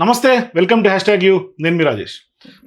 నమస్తే welcome to hashtag U. నేను మీ రాజేష్.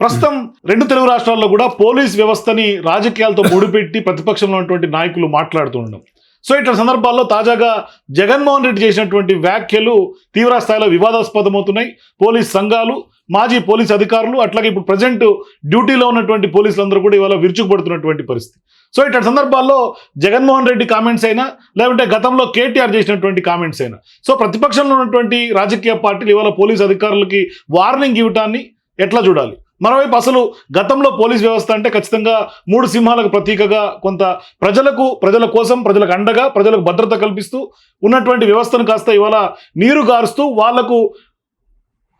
ప్రస్తుతం రెండు తెలుగు రాష్ట్రాల్లో కూడా పోలీస్ వ్యవస్థని రాజకీయాలతో ముడిపెట్టి ప్రతిపక్షంలో ఉన్నటువంటి నాయకులు మాట్లాడుతూ ఉండడం. సో ఇట్లా సందర్భాల్లో తాజాగా జగన్మోహన్ రెడ్డి చేసినటువంటి వ్యాఖ్యలు తీవ్ర స్థాయిలో వివాదాస్పదమవుతున్నాయి. పోలీస్ సంఘాలు మాజీ పోలీస్ అధికారులు అట్లాగే ఇప్పుడు ప్రజెంట్ డ్యూటీలో ఉన్నటువంటి పోలీసులందరూ కూడా ఇవాళ విరుచుకుపడుతున్నటువంటి పరిస్థితి. సో ఇట్లాంటి సందర్భాల్లో జగన్మోహన్ రెడ్డి కామెంట్స్ అయినా లేకుంటే గతంలో కేటీఆర్ చేసినటువంటి కామెంట్స్ అయినా. సో ప్రతిపక్షంలో ఉన్నటువంటి రాజకీయ పార్టీలు ఇవాళ పోలీస్ అధికారులకి వార్నింగ్ ఇవ్వటాన్ని ఎట్లా చూడాలి? మరోవైపు అసలు గతంలో పోలీస్ వ్యవస్థ అంటే ఖచ్చితంగా మూడు సింహాలకు ప్రతీకగా కొంత ప్రజలకు ప్రజల కోసం ప్రజలకు అండగా ప్రజలకు భద్రత కల్పిస్తూ ఉన్నటువంటి వ్యవస్థను కాస్త ఇవాళ నీరు గారుస్తూ వాళ్ళకు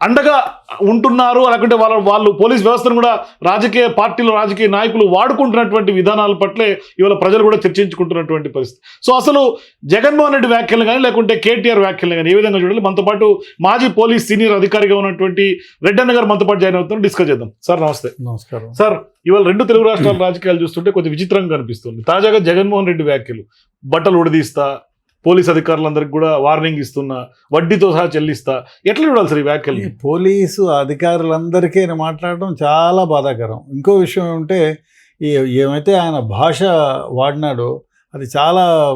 అండగా ఉంటున్నారు లేకుంటే వాళ్ళ వాళ్ళు పోలీస్ వ్యవస్థను కూడా రాజకీయ పార్టీలు రాజకీయ నాయకులు వాడుకుంటున్నటువంటి విధానాల పట్లే ఇవాళ ప్రజలు కూడా చర్చించుకుంటున్నటువంటి పరిస్థితి. సో అసలు జగన్మోహన్ రెడ్డి వ్యాఖ్యలు కానీ లేకుంటే కేటీఆర్ వ్యాఖ్యలు కానీ ఏ విధంగా చూడాలి? మనతో పాటు మాజీ పోలీస్ సీనియర్ అధికారిగా ఉన్నటువంటి రెడ్డన్న గారు మనతో పాటు జాయిన్ అవుతున్నారు. డిస్కస్ చేద్దాం. సార్ నమస్తే. నమస్కారం. సార్ ఇవాళ రెండు తెలుగు రాష్ట్రాల రాజకీయాలు చూస్తుంటే కొంచెం విచిత్రంగా కనిపిస్తుంది తాజాగా జగన్మోహన్ రెడ్డి వ్యాఖ్యలు బట్టలు ఉడదీస్తా పోలీస్ అధికారులందరికీ కూడా వార్నింగ్ ఇస్తున్నా వడ్డీతో సహా చెల్లిస్తా. ఎట్లా చూడాలి సార్ ఈ వ్యాఖ్యలు? పోలీసు అధికారులందరికీ ఆయన మాట్లాడడం చాలా బాధాకరం. ఇంకో విషయం ఏమంటే ఈ ఏమైతే ఆయన భాష వాడినాడో అది చాలా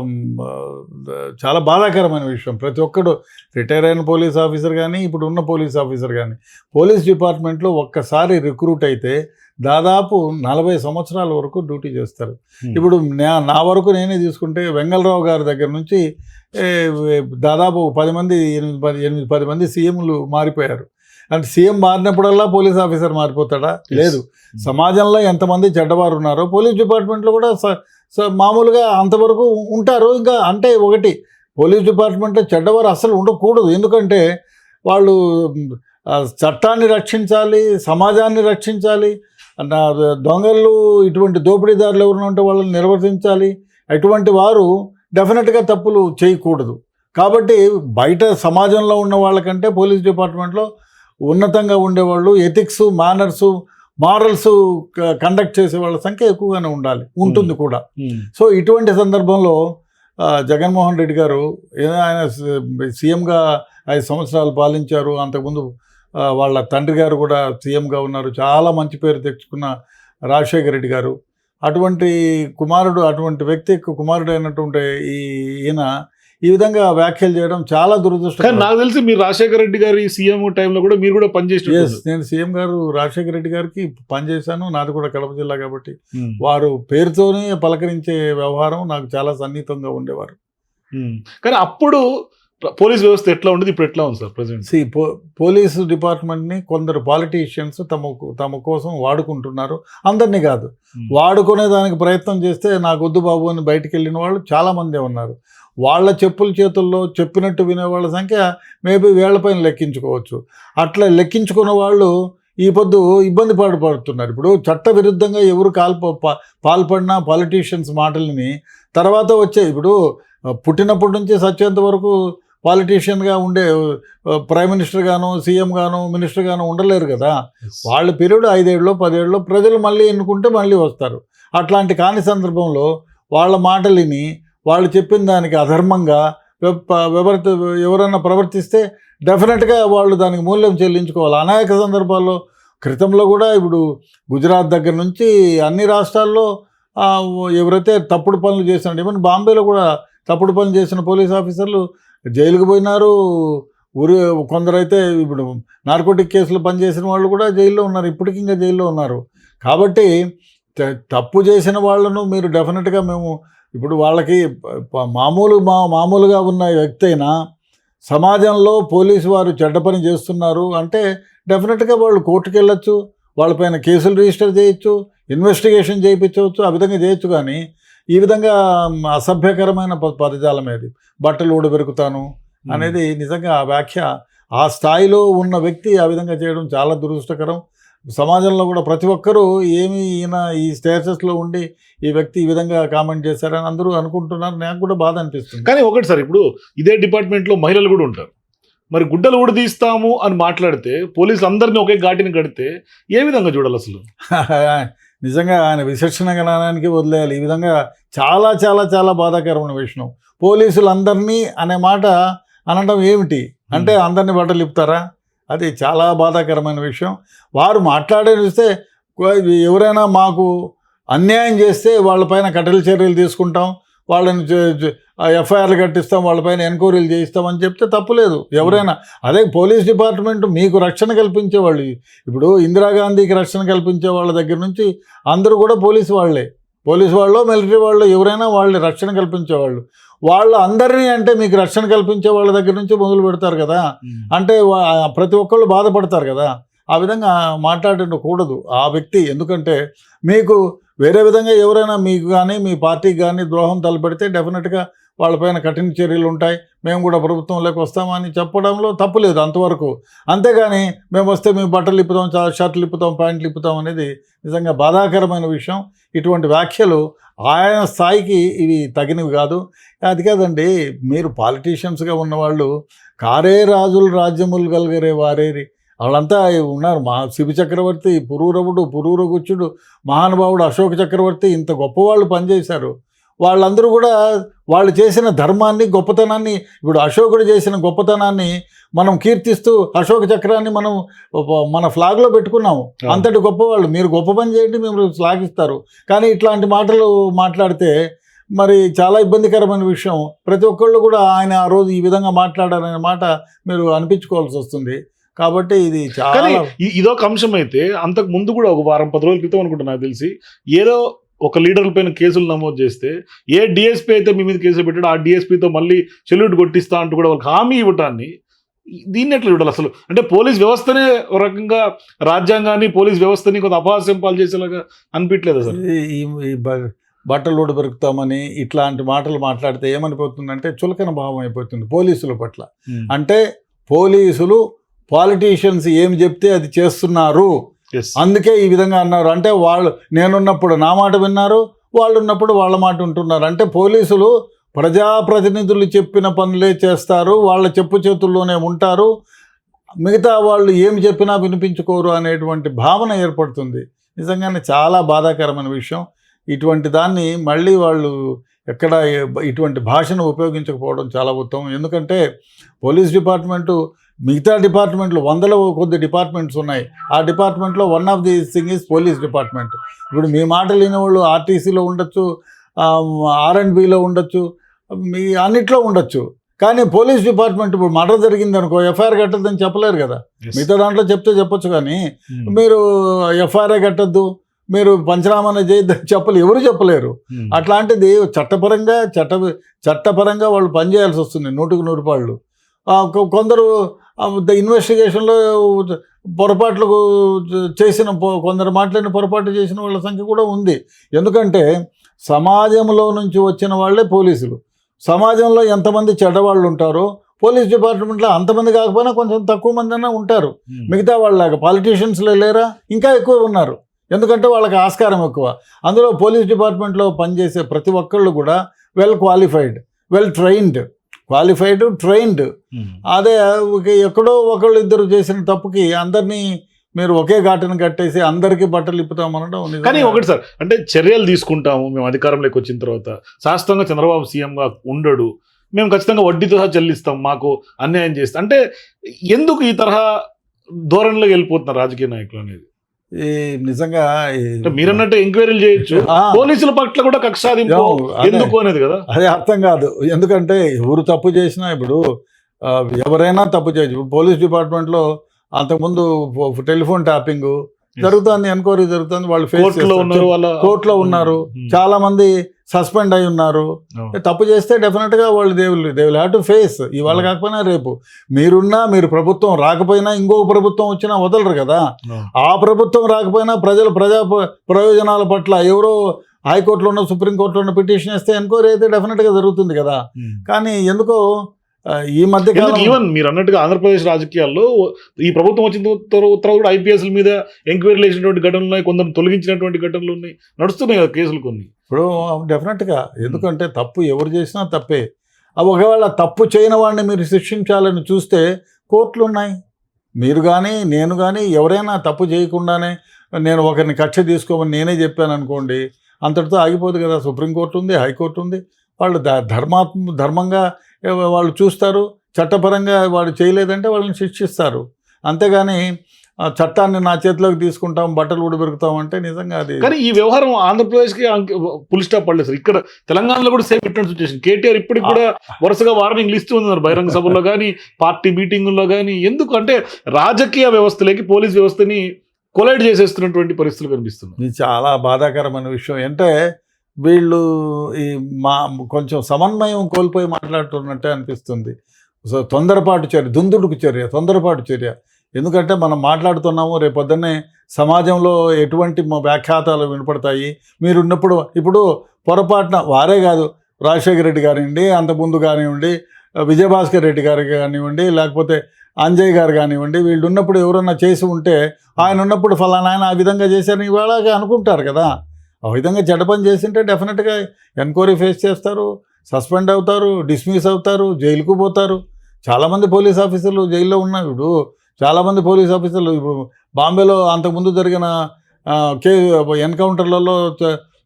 చాలా బాధాకరమైన విషయం. ప్రతి ఒక్కడు రిటైర్ అయిన పోలీస్ ఆఫీసర్ కానీ ఇప్పుడు ఉన్న పోలీస్ ఆఫీసర్ కానీ పోలీస్ డిపార్ట్మెంట్లో ఒక్కసారి రిక్రూట్ అయితే దాదాపు నలభై సంవత్సరాల వరకు డ్యూటీ చేస్తారు. ఇప్పుడు నా- నా వరకు నేనే తీసుకుంటే వెంగళరావు గారి దగ్గర నుంచి దాదాపు పది మంది ఎనిమిది పది ఎనిమిది పది మంది సీఎంలు మారిపోయారు. అంటే సీఎం మారినప్పుడల్లా పోలీస్ ఆఫీసర్ మారిపోతాడా? లేదు. సమాజంలో ఎంతమంది చెడ్డవారు ఉన్నారో పోలీస్ డిపార్ట్మెంట్లో కూడా సో మామూలుగా అంతవరకు ఉంటారు. ఇంకా అంటే ఒకటి పోలీస్ డిపార్ట్మెంట్లో చెడ్డవారు అసలు ఉండకూడదు. ఎందుకంటే వాళ్ళు చట్టాన్ని రక్షించాలి సమాజాన్ని రక్షించాలి నా దొంగలు ఇటువంటి దోపిడీదారులు ఎవరైనా ఉంటే వాళ్ళని నిర్వర్తించాలి. అటువంటి వారు డెఫినెట్గా తప్పులు చేయకూడదు. కాబట్టి బయట సమాజంలో ఉన్న వాళ్ళకంటే పోలీస్ డిపార్ట్మెంట్లో ఉన్నతంగా ఉండేవాళ్ళు ఎథిక్స్ మేనర్సు మారల్స్ కండక్ట్ చేసే వాళ్ళ సంఖ్య ఎక్కువగానే ఉండాలి. ఉంటుంది కూడా. సో ఇటువంటి సందర్భంలో జగన్మోహన్ రెడ్డి గారు ఆయన సీఎంగా ఐదు సంవత్సరాలు పాలించారు. అంతకుముందు వాళ్ళ తండ్రి గారు కూడా సీఎంగా ఉన్నారు. చాలా మంచి పేరు తెచ్చుకున్న రాజశేఖర రెడ్డి గారు. అటువంటి కుమారుడు అటువంటి వ్యక్తి కుమారుడు అయినటువంటి ఈ ఈయన ఈ విధంగా వ్యాఖ్యలు చేయడం చాలా కానీ దురదృష్టం నాకు తెలిసి మీరు రాజశేఖర రెడ్డి గారి సీఎం టైంలో కూడా మీరు కూడా పనిచేసిన నేను సీఎం గారు రాజశేఖర రెడ్డి గారికి పనిచేశాను నాది కూడా కడప జిల్లా కాబట్టి వారు పేరుతోనే పలకరించే వ్యవహారం నాకు చాలా సన్నిహితంగా ఉండేవారు. కానీ అప్పుడు పోలీస్ వ్యవస్థ ఎట్లా ఉండేది? ఇప్పుడు ఎట్లా ఉంది సార్ ప్రజెంట్? సి పో పోలీసు డిపార్ట్మెంట్ని కొందరు పాలిటీషియన్స్ తమ తమ కోసం వాడుకుంటున్నారు. అందరినీ కాదు. వాడుకునే దానికి ప్రయత్నం చేస్తే నాకు వద్దు బాబు అని బయటికి వెళ్ళిన వాళ్ళు చాలామందే ఉన్నారు. వాళ్ళ చెప్పుల చేతుల్లో చెప్పినట్టు వినే వాళ్ళ సంఖ్య మేబీ వేళ్ళపైన లెక్కించుకోవచ్చు. అట్లా లెక్కించుకున్న వాళ్ళు ఈ పొద్దు ఇబ్బంది పాటు పడుతున్నారు. ఇప్పుడు చట్ట విరుద్ధంగా ఎవరు కాల్ప పాల్పడినా పాలిటీషియన్స్ మాటలని తర్వాత వచ్చే ఇప్పుడు పుట్టినప్పటి నుంచి సచ్చేంత వరకు పాలిటీషియన్గా ఉండే ప్రైమ్ మినిస్టర్ గాను సీఎం గాను మినిస్టర్ గాను ఉండలేరు కదా. వాళ్ళ పీరియడ్ ఐదేళ్ళు పదేళ్ళు ప్రజలు మళ్ళీ ఎన్నుకుంటే మళ్ళీ వస్తారు. అట్లాంటి కాని సందర్భంలో వాళ్ళ మాటలిని వాళ్ళు చెప్పిన దానికి అధర్మంగా వె- ఎవరైనా ప్రవర్తిస్తే డెఫినెట్గా వాళ్ళు దానికి మూల్యం చెల్లించుకోవాలి. అనేక సందర్భాల్లో క్రితంలో కూడా ఇప్పుడు గుజరాత్ దగ్గర నుంచి అన్ని రాష్ట్రాల్లో ఎవరైతే తప్పుడు పనులు చేసినారు ఈవెన్ బాంబేలో కూడా తప్పుడు పనులు చేసిన పోలీస్ ఆఫీసర్లు జైలుకు పోయినారు. ఊరి కొందరైతే ఇప్పుడు నార్కోటిక్ కేసులు పనిచేసిన వాళ్ళు కూడా జైల్లో ఉన్నారు. ఇప్పటికి ఇంకా జైల్లో ఉన్నారు. కాబట్టి త- తప్పు చేసిన వాళ్ళను మీరు డెఫినెట్గా మేము ఇప్పుడు వాళ్ళకి మామూలు మా మామూలుగా ఉన్న వ్యక్తి అయినా సమాజంలో పోలీసు వారు చెడ్డ పని చేస్తున్నారు అంటే డెఫినెట్గా వాళ్ళు కోర్టుకు వెళ్ళొచ్చు వాళ్ళపైన కేసులు రిజిస్టర్ చేయొచ్చు ఇన్వెస్టిగేషన్ చేయించవచ్చు ఆ విధంగా చేయొచ్చు కానీ ఈ విధంగా అసభ్యకరమైన పదజాలం ఏది? బట్టలు ఊడబెరుకుతాను అనేది నిజంగా ఆ వ్యాఖ్య ఆ స్థాయిలో ఉన్న వ్యక్తి ఆ విధంగా చేయడం చాలా దురదృష్టకరం. సమాజంలో కూడా ప్రతి ఒక్కరూ ఏమి ఈయన ఈ స్టేటస్లో ఉండి ఈ వ్యక్తి ఈ విధంగా కామెంట్ చేశారని అందరూ అనుకుంటున్నారు. నాకు కూడా బాధ అనిపిస్తుంది. కానీ ఒకటి సార్ ఇప్పుడు ఇదే డిపార్ట్మెంట్లో మహిళలు కూడా ఉంటారు. మరి గుడ్డలు కూడా తీస్తాము అని మాట్లాడితే పోలీసులు అందరినీ ఒకే ఘాటిని కడితే ఏ విధంగా చూడాలి అసలు? నిజంగా ఆయన విచక్షణ జ్ఞానానికి వదిలేయాలి. ఈ విధంగా చాలా చాలా చాలా బాధాకరమైన విషయం. పోలీసులందరినీ అనే మాట అనడం ఏమిటి? అంటే అందరినీ బట్టలు ఇప్పుతారా? అది చాలా బాధాకరమైన విషయం. వారు మాట్లాడేస్తే ఎవరైనా మాకు అన్యాయం చేస్తే వాళ్ళపైన కఠిన చర్యలు తీసుకుంటాం. వాళ్ళని ఎఫ్ఐఆర్లు కట్టిస్తాం. వాళ్ళపైన ఎంక్వైరీలు చేయిస్తాం. అని చెప్తే తప్పులేదు ఎవరైనా అదే పోలీస్ డిపార్ట్మెంట్ మీకు రక్షణ కల్పించే వాళ్ళు. ఇప్పుడు ఇందిరాగాంధీకి రక్షణ కల్పించే వాళ్ళ దగ్గర నుంచి అందరూ కూడా పోలీసు వాళ్ళే. పోలీసు వాళ్ళు మిలిటరీ వాళ్ళు ఎవరైనా వాళ్ళే రక్షణ కల్పించేవాళ్ళు వాళ్ళు అందరినీ అంటే మీకు రక్షణ కల్పించే వాళ్ళ దగ్గర నుంచి మొదలు పెడతారు కదా. అంటే ప్రతి ఒక్కళ్ళు బాధపడతారు కదా. ఆ విధంగా మాట్లాడకూడదు ఆ వ్యక్తి. ఎందుకంటే మీకు వేరే విధంగా ఎవరైనా మీకు కానీ మీ పార్టీకి కానీ ద్రోహం తలపెడితే డెఫినెట్గా వాళ్ళపైన కఠిన చర్యలు ఉంటాయి. మేము కూడా ప్రభుత్వంలోకి వస్తామని చెప్పడంలో తప్పులేదు అంతవరకు. అంతేగాని మేము వస్తే మేము బట్టలు ఇప్పుతాం షర్ట్లు ఇప్పుతాం ప్యాంట్లు ఇప్పుతాం అనేది నిజంగా బాధాకరమైన విషయం. ఇటువంటి వ్యాఖ్యలు ఆయన స్థాయికి ఇవి తగినవి కాదు. అది కాదండి మీరు పాలిటీషియన్స్గా ఉన్నవాళ్ళు కారే రాజులు రాజ్యములు గలిగరే వారేరి వాళ్ళంతా ఉన్నారు. మా శివ చక్రవర్తి పురూరవుడు పురూరగుచ్చుడు మహానుభావుడు అశోక చక్రవర్తి ఇంత గొప్పవాళ్ళు పనిచేశారు. వాళ్ళందరూ కూడా వాళ్ళు చేసిన ధర్మాన్ని గొప్పతనాన్ని ఇప్పుడు అశోకుడు చేసిన గొప్పతనాన్ని మనం కీర్తిస్తూ అశోక చక్రాన్ని మనం మన ఫ్లాగ్లో పెట్టుకున్నాము. అంతటి గొప్పవాళ్ళు. మీరు గొప్ప పని చేయండి మేము శ్లాఘిస్తారు. కానీ ఇట్లాంటి మాటలు మాట్లాడితే మరి చాలా ఇబ్బందికరమైన విషయం. ప్రతి ఒక్కళ్ళు కూడా ఆయన ఆ రోజు ఈ విధంగా మాట్లాడారనే మాట మీరు అనిపించుకోవాల్సి వస్తుంది. కాబట్టి ఇది చాలా ఇదొక అంశం అయితే అంతకు ముందు కూడా ఒక వారం పది రోజుల క్రితం అనుకుంటా నాకు తెలిసి ఏదో ఒక లీడర్ల పైన కేసులు నమోదు చేస్తే ఏ డిఎస్పీ అయితే మీ మీద కేసులు పెట్టాడో ఆ డిఎస్పీతో మళ్ళీ చెల్లుడు కొట్టిస్తా అంటూ కూడా వాళ్ళకి హామీ ఇవ్వటాన్ని దీన్ని ఎట్లా చూడాలి అసలు? అంటే పోలీస్ వ్యవస్థనే ఒక రకంగా రాజ్యాంగాన్ని పోలీస్ వ్యవస్థని కొంత అపహాస్యం పాలు చేసేలాగా అనిపించలేదు అసలు ఈ- బట్టలు ఊడ పెరుకుతామని ఇట్లాంటి మాటలు మాట్లాడితే ఏమనిపోతుందంటే చులకన భావం అయిపోతుంది పోలీసుల పట్ల. అంటే పోలీసులు పాలిటీషియన్స్ ఏం చెప్తే అది చేస్తున్నారు. అందుకే ఈ విధంగా అన్నారు. అంటే వాళ్ళు నేనున్నప్పుడు నా మాట విన్నారు వాళ్ళు ఉన్నప్పుడు వాళ్ళ మాట ఉంటున్నారు అంటే పోలీసులు ప్రజాప్రతినిధులు చెప్పిన పనులే చేస్తారు వాళ్ళ చెప్పు చేతుల్లోనే ఉంటారు. మిగతా వాళ్ళు ఏం చెప్పినా వినిపించుకోరు అనేటువంటి భావన ఏర్పడుతుంది. నిజంగానే చాలా బాధాకరమైన విషయం. ఇటువంటి దాన్ని మళ్ళీ వాళ్ళు ఎక్కడ ఇటువంటి భాషను ఉపయోగించకపోవడం చాలా ఉత్తమం. ఎందుకంటే పోలీస్ డిపార్ట్మెంటు మిగతా డిపార్ట్మెంట్లు వందల కొద్ది డిపార్ట్మెంట్స్ ఉన్నాయి ఆ డిపార్ట్మెంట్లో one of the thing is police department ఇప్పుడు మీ మాట లేని వాళ్ళు ఆర్టీసీలో ఉండొచ్చు ఆర్ అండ్ బిలో ఉండొచ్చు మీ అన్నిట్లో ఉండొచ్చు కానీ పోలీస్ డిపార్ట్మెంట్ ఇప్పుడు మర్డర్ జరిగింది అనుకో ఎఫ్ఐఆర్ కట్టద్దని చెప్పలేరు కదా. మిగతా దాంట్లో చెప్తే చెప్పొచ్చు కానీ Hmm. మీరు ఎఫ్ఐఆర్ కట్టద్దు మీరు పంచనామాన చేయొద్దని చెప్పలు ఎవరు చెప్పలేరు Hmm. అట్లాంటిది చట్టపరంగా చట్ట చట్టపరంగా వాళ్ళు పనిచేయాల్సి వస్తుంది నూటికి నూరు పాళ్ళు కొందరు ఇన్వెస్టిగేషన్లో పొరపాట్లు చేసిన కొందరు మాట్లాడిన పొరపాటు చేసిన వాళ్ళ సంఖ్య కూడా ఉంది. ఎందుకంటే సమాజంలో నుంచి వచ్చిన వాళ్ళే పోలీసులు. సమాజంలో ఎంతమంది చెడ్డవాళ్ళు ఉంటారో పోలీస్ డిపార్ట్మెంట్లో అంతమంది కాకపోయినా కొంచెం తక్కువ మంది అయినా ఉంటారు. మిగతా వాళ్ళలాగా పాలిటీషియన్స్లో లేరా? ఇంకా ఎక్కువ ఉన్నారు. ఎందుకంటే వాళ్ళకి ఆస్కారం ఎక్కువ. అందులో పోలీస్ డిపార్ట్మెంట్లో పనిచేసే ప్రతి ఒక్కళ్ళు కూడా well qualified well trained. Qualified trained. అదే ఒక ఎక్కడో ఒకళ్ళు ఇద్దరు చేసిన తప్పుకి అందరినీ మీరు ఒకే ఘాటును కట్టేసి అందరికీ బట్టలు ఇప్పుతామనడం కానీ ఒకటి సార్ అంటే చర్యలు తీసుకుంటాము మేము అధికారంలోకి వచ్చిన తర్వాత. శాశ్వతంగా చంద్రబాబు సీఎంగా ఉండడు. మేము ఖచ్చితంగా వడ్డీతో సహా చెల్లిస్తాం మాకు అన్యాయం చేస్తాం. అంటే ఎందుకు ఈ తరహా ధోరణిలోకి వెళ్ళిపోతున్నారు రాజకీయ నాయకులు అనేది? నిజంగా అంటే మీరన్నట్టు ఎంక్వైరీలు చేయొచ్చు. పోలీసుల పట్ల కూడా కక్షాదింపు అదే. ఎందుకు అనేది కదా? అదే అర్థం కాదు. ఎందుకంటే ఎవరు తప్పు చేసినా ఇప్పుడు ఎవరైనా తప్పు చేయొచ్చు. ఇప్పుడు పోలీస్ డిపార్ట్మెంట్లో అంతకుముందు టెలిఫోన్ ట్యాపింగ్ జరుగుతుంది ఎంక్వైరీ జరుగుతుంది వాళ్ళు ఫేస్ కోర్టులో ఉన్నారు వాళ్ళ కోర్టులో ఉన్నారు. చాలా మంది సస్పెండ్ అయి ఉన్నారు. తప్పు చేస్తే డెఫినెట్గా వాళ్ళు దేవుళ్ళు they will have to face ఇవాళ కాకపోయినా రేపు మీరున్నా మీరు ప్రభుత్వం రాకపోయినా ఇంకో ప్రభుత్వం వచ్చినా వదలరు కదా. ఆ ప్రభుత్వం రాకపోయినా ప్రజలు ప్రజా ప్ర- ప్రయోజనాల పట్ల ఎవరో హైకోర్టులో ఉన్న సుప్రీంకోర్టులో ఉన్న పిటిషన్ వేస్తే ఎంక్వైరీ అయితే డెఫినెట్గా జరుగుతుంది కదా. కానీ ఎందుకో ఈ మధ్య ఈవెన్ మీరు అన్నట్టుగా ఆంధ్రప్రదేశ్ రాజకీయాల్లో ఈ ప్రభుత్వం వచ్చిన తర్వా- తర్వాత కూడా ఐపీఎస్ల మీద ఎంక్వైరీలు వేసినటువంటి ఘటనలు ఉన్నాయి కొందరు తొలగించినటువంటి ఘటనలు ఉన్నాయి నడుస్తున్నాయి కదా కేసులు కొన్ని. ఇప్పుడు డెఫినెట్గా ఎందుకంటే తప్పు ఎవరు చేసినా తప్పే. ఒకవేళ తప్పు చేయని వాడిని మీరు శిక్షించాలని చూస్తే కోర్టులు ఉన్నాయి. మీరు కానీ నేను కానీ ఎవరైనా తప్పు చేయకుండానే నేను ఒకరిని కక్ష తీసుకోమని నేనే చెప్పాను అనుకోండి అంతటితో ఆగిపోదు కదా. సుప్రీంకోర్టు ఉంది హైకోర్టు ఉంది. వాళ్ళు ధర్మాత్మ ధర్మంగా వాళ్ళు చూస్తారు. చట్టపరంగా వాడు చేయలేదంటే వాళ్ళని శిక్షిస్తారు. అంతేగాని చట్టాన్ని నా చేతిలోకి తీసుకుంటాం బట్టలు ఉడబెరుకుతాం అంటే నిజంగా అది కానీ ఈ వ్యవహారం ఆంధ్రప్రదేశ్కి పుల్ స్టాప్ పడలేదు సార్. ఇక్కడ తెలంగాణలో కూడా సేమ్ ఇటువంటి సిచ్యువేషన్ కేటీఆర్ ఇప్పటికి కూడా వరుసగా వార్నింగ్ ఇస్తూ ఉన్నారు బహిరంగ సభల్లో కానీ పార్టీ మీటింగుల్లో కానీ ఎందుకు అంటే రాజకీయ వ్యవస్థలోకి పోలీస్ వ్యవస్థని కొలైడ్ చేసేస్తున్నటువంటి పరిస్థితులు కనిపిస్తున్నాయి. ఇది చాలా బాధాకరమైన విషయం. అంటే వీళ్ళు ఈ మా కొంచెం సమన్వయం కోల్పోయి మాట్లాడుతున్నట్టే అనిపిస్తుంది. సో తొందరపాటు చర్య దుందుడుకు చర్య తొందరపాటు చర్య. ఎందుకంటే మనం మాట్లాడుతున్నాము రేపొద్దున్నే సమాజంలో ఎటువంటి వ్యాఖ్యాతాలు వినపడతాయి. మీరు ఉన్నప్పుడు ఇప్పుడు పొరపాటున వారే కాదు రాజశేఖర రెడ్డి కానివ్వండి అంతకుముందు కానివ్వండి విజయభాస్కర్ రెడ్డి గారు కానివ్వండి లేకపోతే అంజయ్ గారు కానివ్వండి వీళ్ళు ఉన్నప్పుడు ఎవరన్నా చేసి ఉంటే ఆయన ఉన్నప్పుడు ఫలానా ఆయన ఆ విధంగా చేశారని ఇవాళ అనుకుంటారు కదా. ఆ విధంగా చెడ్డ పని చేసింటే డెఫినెట్గా ఎంక్వైరీ ఫేస్ చేస్తారు సస్పెండ్ అవుతారు డిస్మిస్ అవుతారు జైలుకు పోతారు. చాలామంది పోలీస్ ఆఫీసర్లు జైల్లో ఉన్నారు. ఇప్పుడు చాలామంది పోలీస్ ఆఫీసర్లు ఇప్పుడు బాంబేలో అంతకుముందు జరిగిన కే ఎన్కౌంటర్లలో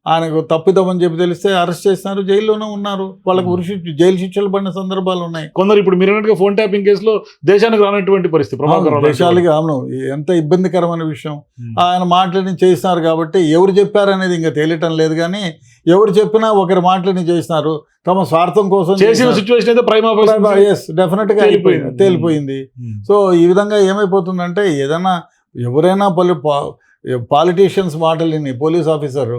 ఆయనకు తప్పిదమని చెప్పి తెలిస్తే అరెస్ట్ చేసినారు జైల్లోనే ఉన్నారు. వాళ్ళకు ఉరి జైలు శిక్షలు పడిన సందర్భాలు ఉన్నాయి. కొందరు ఇప్పుడు మీరు అన్నట్టుగా ఫోన్ ట్యాపింగ్ కేసులో దేశానికి రానటువంటి పరిస్థితి దేశాలకి అవును. ఎంత ఇబ్బందికరమైన విషయం. ఆయన మాటలని చేసినారు కాబట్టి ఎవరు చెప్పారనేది ఇంకా తేలియటం లేదు కానీ ఎవరు చెప్పినా ఒకరి మాటలని చేసినారు. తమ స్వార్థం కోసం చేసిన సిచ్యువేషన్ అయితే ప్రైమ్ ఎస్ డెఫినెట్గా తేలిపోయింది. అయిపోయింది తేలిపోయింది సో ఈ విధంగా ఏమైపోతుందంటే ఏదైనా ఎవరైనా పలు పాలిటీషియన్స్ మాటలని పోలీస్ ఆఫీసర్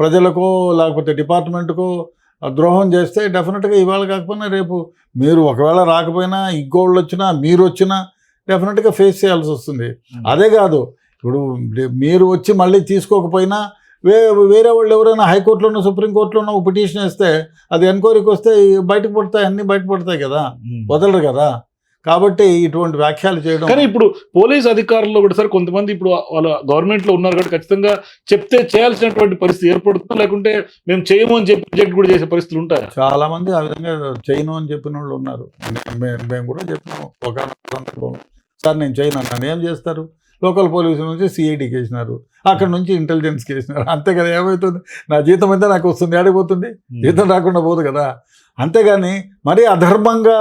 ప్రజలకు లేకపోతే డిపార్ట్మెంట్కు ద్రోహం చేస్తే డెఫినెట్గా ఇవాళ కాకపోయినా రేపు మీరు ఒకవేళ రాకపోయినా ఇంకోళ్ళు వచ్చినా మీరు వచ్చినా డెఫినెట్గా ఫేస్ చేయాల్సి వస్తుంది. అదే కాదు ఇప్పుడు మీరు వచ్చి మళ్ళీ తీసుకోకపోయినా వే వేరే వాళ్ళు ఎవరైనా హైకోర్టులోనో సుప్రీంకోర్టులోనో పిటిషన్ వేస్తే అది ఎంక్వైరీకి వస్తే బయటకు పడతాయి అన్నీ బయట పడతాయి కదా వదలరు కదా. కాబట్టి ఇటువంటి వ్యాఖ్యలు చేయడం కానీ ఇప్పుడు పోలీస్ అధికారుల్లో కూడా సార్ కొంతమంది ఇప్పుడు వాళ్ళ గవర్నమెంట్లో ఉన్నారు కాబట్టి ఖచ్చితంగా చెప్తే చేయాల్సినటువంటి పరిస్థితి ఏర్పడుతుందా? లేకుంటే మేము చేయము అని చెప్పి రిజెక్ట్ కూడా చేసే పరిస్థితులు ఉంటాయా? చాలా మంది ఆ విధంగా చేయను అని చెప్పిన వాళ్ళు ఉన్నారు. మేము కూడా చెప్పినాము ఒక సందర్భంలో సార్ నేను చేయను అన్నాను ఏం చేస్తారు? లోకల్ పోలీసు నుంచి సిఐడికి వేసినారు. అక్కడ నుంచి ఇంటెలిజెన్స్కి వేసినారు. అంతే కదా ఏమవుతుంది నా జీతం అయితే నాకు వస్తుంది? ఆడిపోతుంది జీతం రాకుండా పోదు కదా. అంతేగాని మరీ అధర్మంగా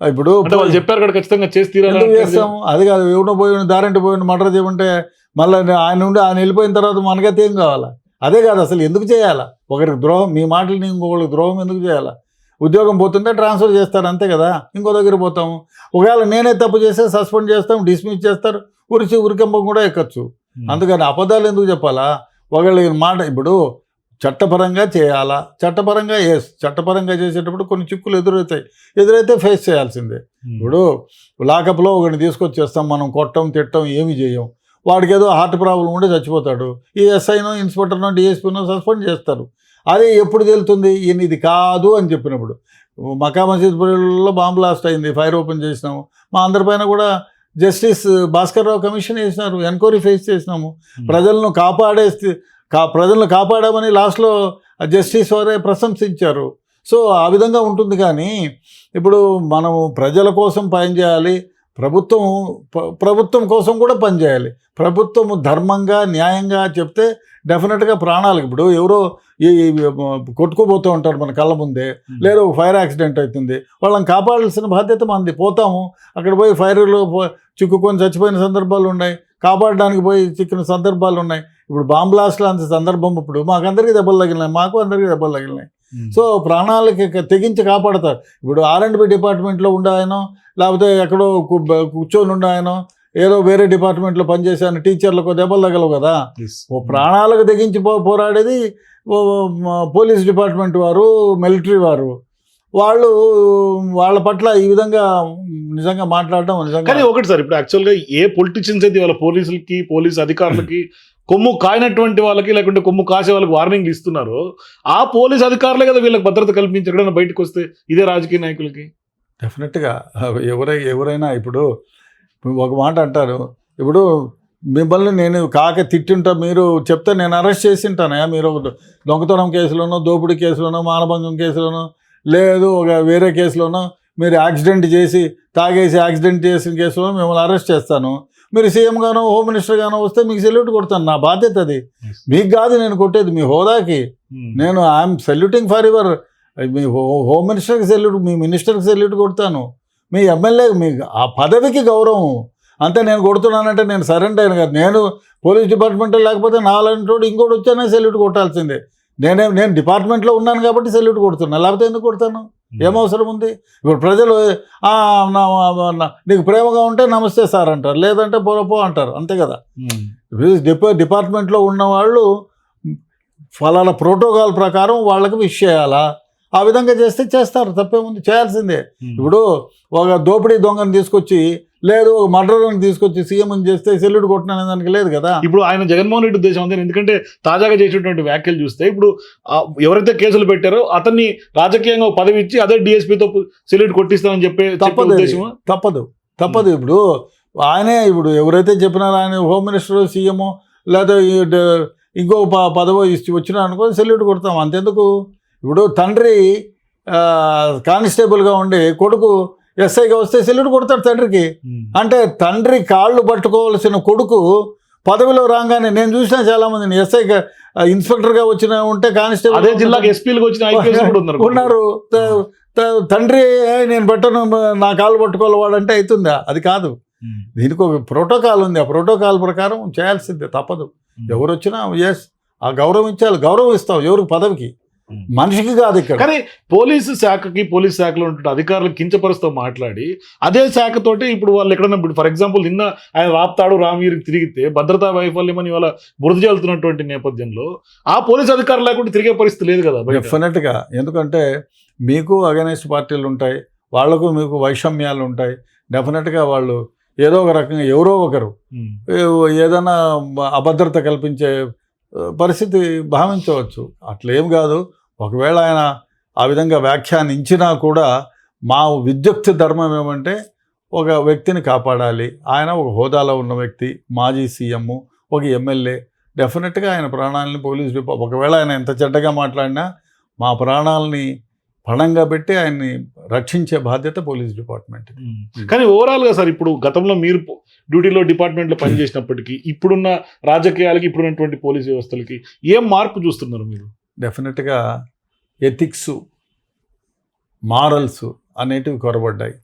ఇప్పుడు వాళ్ళు చెప్పారు కదా ఖచ్చితంగా చేసి తీరాలి ఎందుకు చేస్తాము అది కాదు ఎవడో పోయి దారింటి పోయి మర్డర్ చేయమంటే మళ్ళీ ఆయన ఉండి ఆయన వెళ్ళిపోయిన తర్వాత మనకైతే ఏం కావాలా? అదే కాదు అసలు ఎందుకు చేయాలా? ఒకరికి ద్రోహం మీ మాటలు ఇంకొకరికి ద్రోహం ఎందుకు చేయాలా? ఉద్యోగం పోతుంటే ట్రాన్స్ఫర్ చేస్తారు అంతే కదా? ఇంకో దగ్గర పోతాము. ఒకవేళ నేనే తప్పు చేస్తే సస్పెండ్ చేస్తాం డిస్మిస్ చేస్తారు ఉరిచి ఉరికంపం కూడా ఎక్కచ్చు. అందుకని అబద్ధాలు ఎందుకు చెప్పాలా? ఒకళ్ళ మాట ఇప్పుడు చట్టపరంగా చేయాలా? చట్టపరంగా ఎస్ చట్టపరంగా చేసేటప్పుడు కొన్ని చిక్కులు ఎదురవుతాయి. ఎదురైతే ఫేస్ చేయాల్సిందే. ఇప్పుడు లాకప్లో ఒకరిని తీసుకొచ్చి చేస్తాం మనం కొట్టం తిట్టం ఏమి చేయం. వాడికి ఏదో హార్ట్ ప్రాబ్లం ఉంటే చచ్చిపోతాడు. ఈ ఎస్ఐనో ఇన్స్పెక్టర్నో డిఎస్పీనో సస్పెండ్ చేస్తారు. అది ఎప్పుడు తెలుతుంది? ఈయన ఇది కాదు అని చెప్పినప్పుడు. మకా మసీద్లో బాంబ్ బ్లాస్ట్ అయింది. ఫైర్ ఓపెన్ చేసినాము. మా అందరిపైన కూడా జస్టిస్ భాస్కర్ రావు కమిషన్ వేసినారు ఎంక్వైరీ ఫేస్ చేసినాము. ప్రజలను కాపాడే కా ప్రజలను కాపాడామని లాస్ట్లో జస్టిస్ వారే ప్రశంసించారు. సో ఆ విధంగా ఉంటుంది కానీ ఇప్పుడు మనము ప్రజల కోసం పనిచేయాలి ప్రభుత్వం ప్ర- ప్రభుత్వం కోసం కూడా పనిచేయాలి ప్రభుత్వం ధర్మంగా న్యాయంగా చెప్తే డెఫినెట్గా ప్రాణాలకు ఇప్పుడు ఎవరో ఈ కొట్టుకుపోతూ ఉంటారు మన కళ్ళ ముందే లేదా ఫైర్ యాక్సిడెంట్ అవుతుంది వాళ్ళని కాపాడాల్సిన బాధ్యత మనది. పోతాము అక్కడ పోయి ఫైర్లో చిక్కుకొని చచ్చిపోయిన సందర్భాలు ఉన్నాయి కాపాడడానికి పోయి చిక్కిన సందర్భాలు ఉన్నాయి. ఇప్పుడు బాంబ్ బ్లాస్ట్ లాంటి సందర్భం ఇప్పుడు మాకందరికీ దెబ్బలు తగిలినాయి మాకు అందరికీ దెబ్బలు తగిలినాయి. సో ప్రాణాలకి తెగించి కాపాడతారు. ఇప్పుడు ఆర్ అండ్ బి డిపార్ట్మెంట్లో ఉండే ఆయన లేకపోతే ఎక్కడో కూర్చొని ఉండే ఆయన ఏదో వేరే డిపార్ట్మెంట్లో పనిచేసాను టీచర్లకు దెబ్బలు తగలవు కదా. ఓ ప్రాణాలకు తెగించి పో పోరాడేది పోలీస్ డిపార్ట్మెంట్ వారు మిలిటరీ వారు. వాళ్ళు వాళ్ళ పట్ల ఈ విధంగా నిజంగా మాట్లాడడం కానీ నిజంగా ఒకటి సార్ ఇప్పుడు యాక్చువల్గా ఏ పొలిటీషియన్స్ అయితే వాళ్ళ పోలీసులకి పోలీస్ అధికారులకి కొమ్ము కాయనటువంటి వాళ్ళకి లేకుంటే కొమ్ము కాసే వాళ్ళకి వార్నింగ్లు ఇస్తున్నారో. ఆ పోలీస్ అధికారులే కదా వీళ్ళకి భద్రత కల్పించారు. ఎక్కడైనా బయటకు వస్తే ఇదే రాజకీయ నాయకులకి? డెఫినెట్గా. ఎవరై ఎవరైనా ఇప్పుడు ఒక మాట అంటారు. ఇప్పుడు మిమ్మల్ని నేను కాక తిట్టింటా మీరు చెప్తే నేను అరెస్ట్ చేసింటానయా మీరు ఒక దొంగతనం కేసులోనో దోపిడీ కేసులోనో మానభంగం కేసులోనో లేదు ఒక వేరే కేసులోనో మీరు యాక్సిడెంట్ చేసి తాగేసి యాక్సిడెంట్ చేసిన కేసులో మిమ్మల్ని అరెస్ట్ చేస్తాను. మీరు సీఎం గానో హోమ్ మినిస్టర్ గానో వస్తే మీకు సెల్యూట్ కొడతాను. నా బాధ్యత అది. మీకు కాదు నేను కొట్టేది మీ హోదాకి. నేను ఐఎమ్ సెల్యూటింగ్ ఫర్ యువర్ మీ హో- హోమ్ మినిస్టర్కి సెల్యూట్ మీ మినిస్టర్కి సెల్యూట్ కొడతాను. మీ ఎమ్మెల్యే మీ ఆ పదవికి గౌరవం. అంతే నేను కొడుతున్నానంటే నేను సరెండర్ అయిన కాదు. నేను పోలీస్ డిపార్ట్మెంట్ లేకపోతే నాలంటోడు ఇంకోటి వచ్చానే సెల్యూట్ కొట్టాల్సిందే. నేనే నేను డిపార్ట్మెంట్లో ఉన్నాను కాబట్టి సెల్యూట్ కొడుతున్నా. లేకపోతే ఎందుకు కొడతాను? ఏం అవసరం ఉంది ఇప్పుడు ప్రజలు "ఆ, నా- నా- నీకు ప్రేమగా ఉంటే నమస్తే సార్ అంటారు. లేదంటే పో పో అంటారు. అంతే కదా. డిపా డిపార్ట్మెంట్లో ఉన్న వాళ్ళు ఫలానా ప్రోటోకాల్ ప్రకారం వాళ్ళకి విష్ చేయాలా? ఆ విధంగా చేస్తే చేస్తారు. తప్పేముంది? చేయాల్సిందే. ఇప్పుడు ఒక దోపిడీ దొంగను తీసుకొచ్చి లేదు ఒక మర్డర్ని తీసుకొచ్చి సీఎం చేస్తే సెల్యూట్ కొట్టిన దానికి లేదు కదా. ఇప్పుడు ఆయన జగన్మోహన్ రెడ్డి ఉద్దేశం అంతే. ఎందుకంటే తాజాగా చేసినటువంటి వ్యాఖ్యలు చూస్తే ఇప్పుడు ఎవరైతే కేసులు పెట్టారో అతన్ని రాజకీయంగా పదవి ఇచ్చి అదే డిఎస్పీతో సెల్యూట్ కొట్టిస్తామని చెప్పే తప్పదు తప్పదు. తప్పదు ఇప్పుడు. ఆయనే ఇప్పుడు ఎవరైతే చెప్పినారో ఆయన హోమ్ మినిస్టర్ సీఎం లేదా ఇంకో ప పదవో ఇచ్చి వచ్చినా అనుకో సెల్యూట్ కొడతాం. అంతెందుకు? ఇప్పుడు తండ్రి కానిస్టేబుల్గా ఉండి కొడుకు ఎస్ఐగా వస్తే సెల్యూట్ కొడతాడు తండ్రికి. అంటే తండ్రి కాళ్ళు పట్టుకోవాల్సిన కొడుకు పదవిలో రాగానే నేను చూసిన చాలా మందిని ఎస్ఐగా ఇన్స్పెక్టర్గా వచ్చిన ఉంటే కానిస్టేబుల్ అదే జిల్లాకి ఎస్పీలకు వచ్చిన ఉన్నారు. తండ్రి "ఏ, నేను పెట్టను నా కాళ్ళు పట్టుకోవాలి వాడంటే అవుతుందా? అది కాదు. దీనికి ఒక ప్రోటోకాల్ ఉంది. ఆ ప్రోటోకాల్ ప్రకారం చేయాల్సిందే తప్పదు. ఎవరు వచ్చినా ఎస్ ఆ గౌరవం ఇచ్చాలి గౌరవం ఇస్తావు ఎవరికి పదవికి. మనిషికి కాదు ఇక్కడ. కానీ పోలీసు శాఖకి పోలీస్ శాఖలో ఉంటున్న అధికారులు కించపరుస్తూ మాట్లాడి అదే శాఖతోటి ఇప్పుడు వాళ్ళు ఎక్కడన్నా ఇప్పుడు ఫర్ ఎగ్జాంపుల్ నిన్న ఆయన రాప్తాడు రామగిరికి తిరిగితే భద్రతా వైఫల్యం అని వాళ్ళ బురద చల్లుతున్నటువంటి నేపథ్యంలో ఆ పోలీస్ అధికారులు లేకుండా తిరిగే పరిస్థితి లేదు కదా. డెఫినెట్గా ఎందుకంటే మీకు అగనెస్ట్ పార్టీలు ఉంటాయి వాళ్ళకు మీకు వైషమ్యాలు ఉంటాయి. డెఫినెట్గా వాళ్ళు ఏదో ఒక రకంగా ఎవరో ఒకరు ఏదైనా అభద్రత కల్పించే పరిస్థితి భావించవచ్చు. అట్లేం కాదు. ఒకవేళ ఆయన ఆ విధంగా వ్యాఖ్యానించినా కూడా మా విద్యుక్తి ధర్మం ఏమంటే ఒక వ్యక్తిని కాపాడాలి. ఆయన ఒక హోదాలో ఉన్న వ్యక్తి మాజీ సీఎం ఒక ఎమ్మెల్యే. డెఫినెట్గా ఆయన ప్రాణాలని పోలీస్ డిపా ఒకవేళ ఆయన ఎంత చెడ్డగా మాట్లాడినా మా ప్రాణాలని పణంగా పెట్టి ఆయన్ని రక్షించే బాధ్యత పోలీస్ డిపార్ట్మెంట్ కానీ ఓవరాల్గా సార్ ఇప్పుడు గతంలో మీరు డ్యూటీలో డిపార్ట్మెంట్లో పనిచేసినప్పటికీ ఇప్పుడున్న రాజకీయాలకి ఇప్పుడున్నటువంటి పోలీస్ వ్యవస్థలకి ఏం మార్పు చూస్తున్నారు మీరు? డెఫినెట్గా ఎథిక్స్ మారల్స్ అనేటివి కొరబడ్డాయి.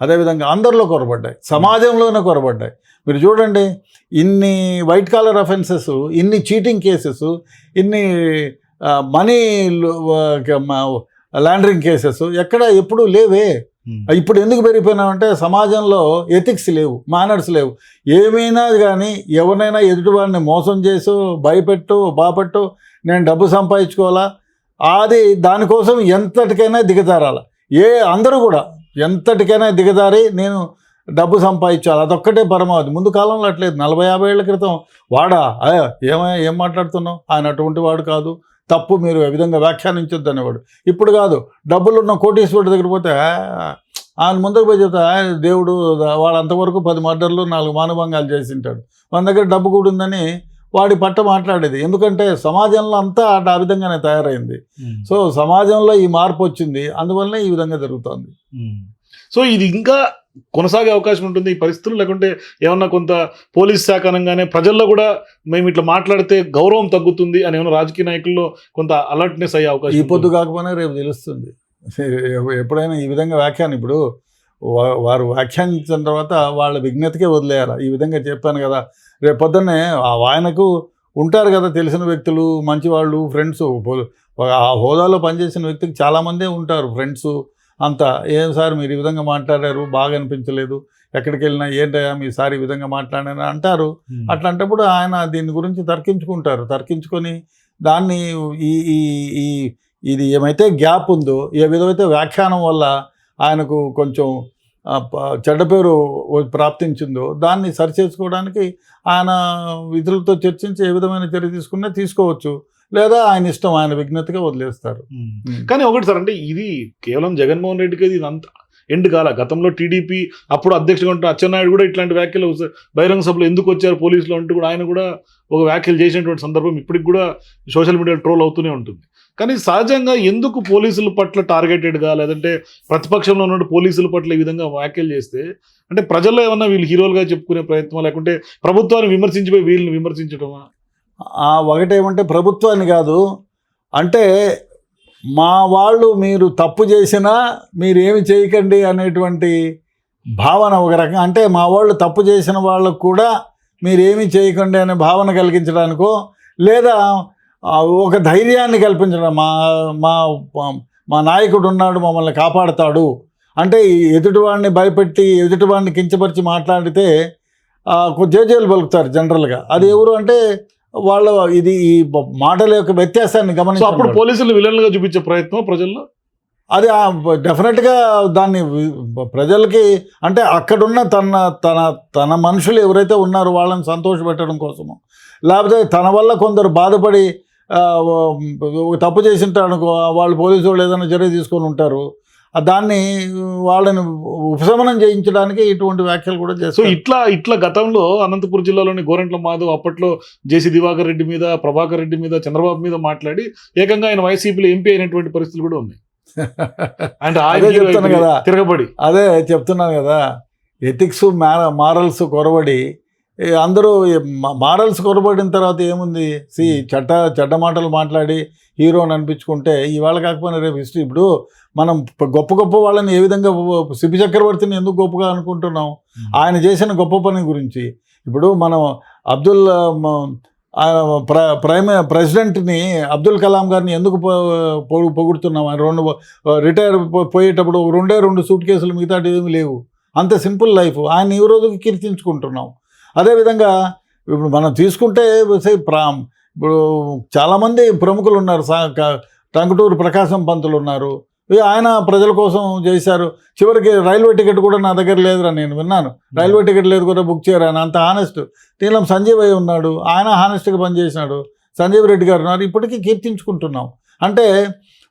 అదేవిధంగా అందరిలో కొరబడ్డాయి. సమాజంలోనే కొరబడ్డాయి. మీరు చూడండి ఇన్ని వైట్ కాలర్ అఫెన్సెస్ ఇన్ని చీటింగ్ కేసెస్ ఇన్ని మనీ ల్యాండరింగ్ కేసెస్ ఎక్కడ ఎప్పుడూ లేవే. ఇప్పుడు ఎందుకు పెరిగిపోయినామంటే సమాజంలో ఎథిక్స్ లేవు మేనర్స్ లేవు. ఏమైనా కానీ ఎవరినైనా ఎదుటివాడిని మోసం చేసు భయపెట్టు బాపెట్టు నేను డబ్బు సంపాదించుకోవాలా? అది దానికోసం ఎంతటికైనా దిగజారాల? ఏ అందరూ కూడా ఎంతటికైనా దిగజారి నేను డబ్బు సంపాదించాలి? అదొక్కటే పరమావధి. ముందు కాలంలో అట్లేదు. నలభై యాభై ఏళ్ళ క్రితం వాడా? అయ్యా ఏమయ్యా ఏం మాట్లాడుతున్నావు? ఆయన అటువంటి వాడు కాదు. తప్పు మీరు ఏ విధంగా వ్యాఖ్యానించొద్దు అనేవాడు. ఇప్పుడు కాదు. డబ్బులున్న కోటీశ్వరుడి దగ్గర పోతే ఆయన ముందుకు పోయి చెప్తా దేవుడు వాడు అంతవరకు పది మర్డర్లు నాలుగు మానభంగాలు చేసి ఉంటాడు మన దగ్గర డబ్బు కూడా ఉందని వాడి పట్ట మాట్లాడేది. ఎందుకంటే సమాజంలో అంతా అటు ఆ విధంగానే తయారైంది. సో సమాజంలో ఈ మార్పు వచ్చింది. అందువల్లనే ఈ విధంగా జరుగుతోంది. సో ఇది ఇంకా కొనసాగే అవకాశం ఉంటుంది. ఈ పరిస్థితులు లేకుంటే ఏమన్నా కొంత పోలీస్ శాఖ అనగానే ప్రజల్లో కూడా మేము ఇట్లా మాట్లాడితే గౌరవం తగ్గుతుంది అని ఏమైనా రాజకీయ నాయకుల్లో కొంత అలర్ట్నెస్ అయ్యే అవకాశం ఈ పొద్దు. కాకపోయినా రేపు తెలుస్తుంది. ఎప్పుడైనా ఈ విధంగా వ్యాఖ్యానం ఇప్పుడు వారు వ్యాఖ్యానించిన తర్వాత వాళ్ళ విజ్ఞతకే వదిలేయాలి? ఈ విధంగా చెప్పాను కదా. రేపు పొద్దున్నే ఆ ఆయనకు ఉంటారు కదా తెలిసిన వ్యక్తులు మంచివాళ్ళు ఫ్రెండ్స్ ఆ హోదాలో పనిచేసిన వ్యక్తికి చాలామందే ఉంటారు ఫ్రెండ్స్ అంతా ఏం సార్ మీరు ఈ విధంగా మాట్లాడారు? బాగా అనిపించలేదు. ఎక్కడికి వెళ్ళినా ఏంటయ్యా మీ సార్ ఈ విధంగా మాట్లాడారని అంటారు. అట్లాంటప్పుడు ఆయన దీని గురించి తర్కించుకుంటారు. తర్కించుకొని దాన్ని ఈ ఈ ఈ ఇది ఏమైతే గ్యాప్ ఉందో ఏ విధమైతే వ్యాఖ్యానం వల్ల ఆయనకు కొంచెం చెడ్డ పేరు ప్రాప్తించిందో దాన్ని సరిచేసుకోవడానికి ఆయన విధులతో చర్చించి ఏ విధమైన చర్య తీసుకున్నా తీసుకోవచ్చు. లేదా ఆయన ఇష్టం ఆయన విజ్ఞతగా వదిలేస్తారు. కానీ ఒకటి సార్ అంటే ఇది కేవలం జగన్మోహన్ రెడ్డికి ఇది అంత ఎండ్ కాల. గతంలో టీడీపీ అప్పుడు అధ్యక్షుడు ఉంటున్న అచ్చెన్నాయుడు కూడా ఇట్లాంటి వ్యాఖ్యలు బహిరంగ సభలో ఎందుకు వచ్చారు పోలీసులు అంటూ కూడా ఆయన కూడా ఒక వ్యాఖ్యలు చేసినటువంటి సందర్భం ఇప్పటికి కూడా సోషల్ మీడియా ట్రోల్ అవుతూనే ఉంటుంది. కానీ సహజంగా ఎందుకు పోలీసుల పట్ల టార్గెటెడ్గా లేదంటే ప్రతిపక్షంలో ఉన్న పోలీసుల పట్ల ఈ విధంగా వ్యాఖ్యలు చేస్తే అంటే ప్రజల్లో ఏమన్నా వీళ్ళు హీరోలుగా చెప్పుకునే ప్రయత్నం లేకుంటే ప్రభుత్వాన్ని విమర్శించిపోయి వీళ్ళని విమర్శించడమా ఒకటేమంటే ప్రభుత్వాన్ని కాదు. అంటే మా వాళ్ళు మీరు తప్పు చేసినా మీరేమి చేయకండి అనేటువంటి భావన ఒక రకంగా అంటే మా వాళ్ళు తప్పు చేసిన వాళ్ళకు కూడా మీరేమి చేయకండి అనే భావన కలిగించడానికో లేదా ఒక ధైర్యాన్ని కల్పించడం మా మా మా నాయకుడు ఉన్నాడు మమ్మల్ని కాపాడుతాడు అంటే ఎదుటివాడిని భయపెట్టి ఎదుటివాడిని కించపరిచి మాట్లాడితే జేజేలు పలుకుతారు జనరల్గా. అది ఎవరు అంటే వాళ్ళ ఇది ఈ మాటల యొక్క వ్యత్యాసాన్ని సో అప్పుడు పోలీసులు విలన్లుగా చూపించే ప్రయత్నం ప్రజల్లో? అది డెఫినెట్గా దాన్ని ప్రజలకి అంటే అక్కడున్న తన తన తన మనుషులు ఎవరైతే ఉన్నారో వాళ్ళని సంతోషపెట్టడం కోసము లేకపోతే తన వల్ల కొందరు బాధపడి తప్పు చేసింటాడు వాళ్ళు పోలీసు వాళ్ళు ఏదైనా చర్య తీసుకొని ఉంటారు. దాన్ని వాళ్ళని ఉపశమనం చేయించడానికి ఇటువంటి వ్యాఖ్యలు కూడా సో చేస్తారు. ఇట్లా ఇట్లా గతంలో అనంతపురం జిల్లాలోని గోరంట్ల మాధవ్ అప్పట్లో జేసీ దివాకర్ రెడ్డి మీద ప్రభాకర్ రెడ్డి మీద చంద్రబాబు మీద మాట్లాడి ఏకంగా ఆయన వైసీపీలో ఎంపీ అయినటువంటి పరిస్థితులు కూడా ఉన్నాయి. అంటే అదే హీరో చెప్తాను అయిపోయి కదా. తిరగబడి. అదే చెప్తున్నాను కదా. ఎథిక్స్ మారల్స్ కొరబడి అందరూ మారల్స్ కొరబడిన తర్వాత ఏముంది? సి చెడ్డ చెడ్డ మాటలు మాట్లాడి హీరోని అనిపించుకుంటే ఇవాళ కాకపోయినా రేపు హిస్టరీ. ఇప్పుడు మనం గొప్ప గొప్ప వాళ్ళని ఏ విధంగా శిబి చక్రవర్తిని ఎందుకు గొప్పగా అనుకుంటున్నాం? ఆయన చేసిన గొప్ప పని గురించి. ఇప్పుడు మనం అబ్దుల్ ప్ర ప్రైమ్ ప్రెసిడెంట్ని అబ్దుల్ కలాం గారిని ఎందుకు పొగుడుతున్నాం? ఆయన రెండు రిటైర్ పోయేటప్పుడు రెండే రెండు సూట్ కేసులు మిగతా ఏమి లేవు. అంత సింపుల్ లైఫ్. ఆయన ఈ రోజుకి కీర్తించుకుంటున్నాం. అదేవిధంగా ఇప్పుడు మనం తీసుకుంటే ప్రా ఇప్పుడు చాలామంది ప్రముఖులు ఉన్నారు టంగుటూరు ప్రకాశం పంతులు ఉన్నారు. ఆయన ప్రజల కోసం చేశారు. చివరికి రైల్వే టికెట్ కూడా నా దగ్గర లేదురా నేను విన్నాను. రైల్వే టికెట్ లేదు కూడా బుక్ చేయరు ఆయన అంత హానెస్ట్ నీలం సంజీవ్ అయ్యి ఉన్నాడు. ఆయన హానెస్ట్గా పనిచేసినాడు. సంజీవ్ రెడ్డి గారు ఉన్నారు. ఇప్పటికీ కీర్తించుకుంటున్నాం. అంటే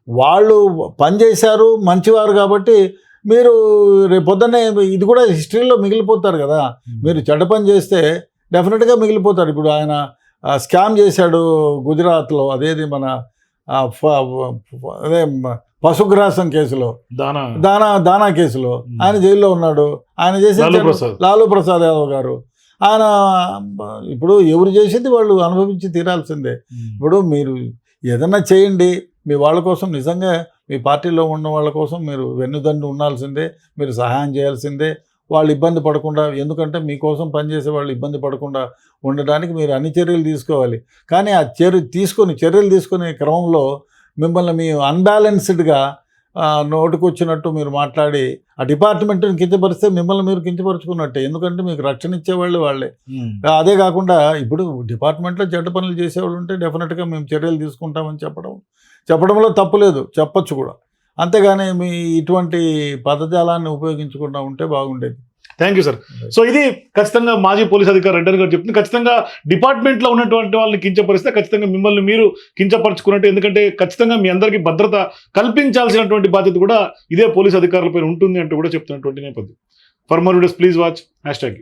వాళ్ళు పనిచేశారు మంచివారు కాబట్టి మీరు రేపు పొద్దున్నే ఇది కూడా హిస్టరీలో మిగిలిపోతారు కదా. మీరు చెడ్డ పని చేస్తే డెఫినెట్గా మిగిలిపోతారు. ఇప్పుడు ఆయన స్కామ్ చేశాడు గుజరాత్లో అదేది మన అదే పశుగ్రాసం కేసులో. దానా. దానా దానా కేసులో. ఆయన జైల్లో ఉన్నాడు. ఆయన చేసిన లాలూ ప్రసాద్. యాదవ్ గారు. ఆయన ఇప్పుడు ఎవరు చేసింది వాళ్ళు అనుభవించి తీరాల్సిందే. ఇప్పుడు మీరు ఏదన్నా చేయండి. మీ వాళ్ళ కోసం నిజంగా మీ పార్టీలో ఉన్న వాళ్ళ కోసం మీరు వెన్నుదండు ఉండాల్సిందే మీరు సహాయం చేయాల్సిందే. వాళ్ళు ఇబ్బంది పడకుండా ఎందుకంటే మీకోసం పనిచేసే వాళ్ళు ఇబ్బంది పడకుండా ఉండడానికి మీరు అన్ని చర్యలు తీసుకోవాలి. కానీ ఆ చర్య తీసుకొని చర్యలు తీసుకునే క్రమంలో మిమ్మల్ని మీ అన్బ్యాలెన్స్డ్గా నోటుకొచ్చినట్టు మీరు మాట్లాడి ఆ డిపార్ట్మెంట్ని కించపరిస్తే మిమ్మల్ని మీరు కించపరుచుకున్నట్టే. ఎందుకంటే మీకు రక్షణ ఇచ్చేవాళ్ళు వాళ్ళే. అదే కాకుండా ఇప్పుడు డిపార్ట్మెంట్లో చెడ్డ పనులు చేసేవాళ్ళు ఉంటే డెఫినెట్గా మేము చర్యలు తీసుకుంటామని చెప్పడం చెప్పడంలో తప్పులేదు చెప్పచ్చు చెప్పొచ్చు కూడా. అంతేగాని మీ ఇటువంటి పదజాలాన్ని ఉపయోగించకుండా ఉంటే బాగుండేది. థ్యాంక్ యూ సార్ సో ఇది ఖచ్చితంగా మాజీ పోలీస్ అధికారి రెడ్డి గారు చెప్తుంది. ఖచ్చితంగా డిపార్ట్మెంట్లో ఉన్నటువంటి వాళ్ళని కించపరిస్తే ఖచ్చితంగా మిమ్మల్ని మీరు కించపరచుకున్నట్టు ఎందుకంటే ఖచ్చితంగా మీ అందరికీ భద్రత కల్పించాల్సినటువంటి బాధ్యత కూడా ఇదే పోలీస్ అధికారులపై ఉంటుంది అంటూ కూడా చెప్తున్నటువంటి నేపథ్యం. For more videos please watch hashtag